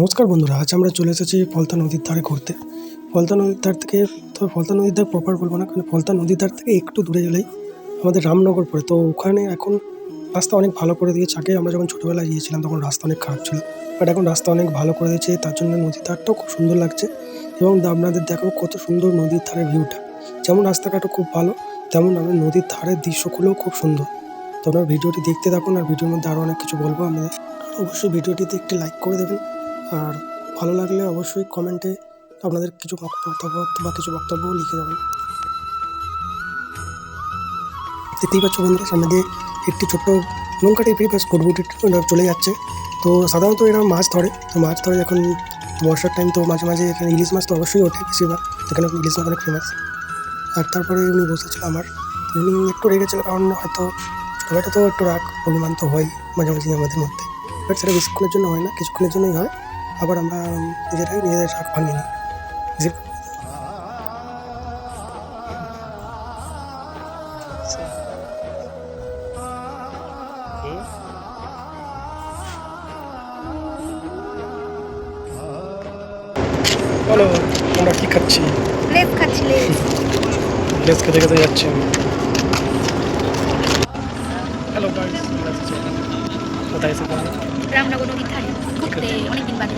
নমস্কার বন্ধুরা, আজ আমরা চলে এসেছি ফলতা নদীর ধারে ঘুরতে। ফলতা নদীর ধার থেকে তবে ফলতা নদীর ধার প্রপার বলব না, কারণ ফলতা নদীর ধার থেকে একটু দূরে গেলেই আমাদের রামনগর পড়ে। তো ওখানে এখন রাস্তা অনেক ভালো করে দিয়েছে। আগে আমরা যখন ছোটোবেলায় গিয়েছিলাম তখন রাস্তা অনেক খারাপ ছিল বাট এখন রাস্তা অনেক ভালো করে দিয়েছে। তার জন্য নদীর ধারটাও খুব সুন্দর লাগছে এবং আপনাদের দেখো কত সুন্দর নদীর ধারের ভিউটা যেমন রাস্তাঘাটও খুব ভালো, তেমন আমাদের নদীর ধারের দৃশ্যগুলোও খুব সুন্দর। তো আপনারা ভিডিওটি দেখতে থাকুন, আর ভিডিওর মধ্যে আরও অনেক কিছু বলব আমাদের। অবশ্যই ভিডিওটিতে একটি লাইক করে দেবেন। আর ভালো লাগলে অবশ্যই কমেন্টে আপনাদের কিছু বক্তব্য বা কিছু বক্তব্যও লিখে যাবেন। দেখতেই পাচ্ছ বন্ধুরা, সামনে দিয়ে একটি ছোট্ট নৌকা টাইপের বা স্কুটবুটি চলে যাচ্ছে। তো সাধারণত এরা মাছ ধরে। তো মাছ ধরে যখন বর্ষার টাইম তো মাঝে মাঝে এখানে ইলিশ মাছ তো অবশ্যই ওঠে বেশিরভাগ। এখানে ইলিশ মাছ অনেক ফেমাস আর তারপরে উনি বসেছিল আমার। উনি একটু রেগেছিল কারণ হয়তো ছোটোবেলাটা তো একটু রাগ, অভিমান তো হয় মাঝে মাঝে আমাদের মধ্যে। বাট সেটা বেশিক্ষণের জন্য হয় না, কিছুক্ষণের জন্যই হয়। আবার আমরা নিজেরাই নিজেদের রাগ ভাঙিয়ে নিই যে- বলো আমরা কি খাচ্ছি? লেপ খাচ্ছি লেপ খেতে খেতে যাচ্ছি হ্যালো গাইস কোথায় এসে পড়লাম? রামনগর নদীর ধারে। ঘুরতে অনেকদিন বাদে।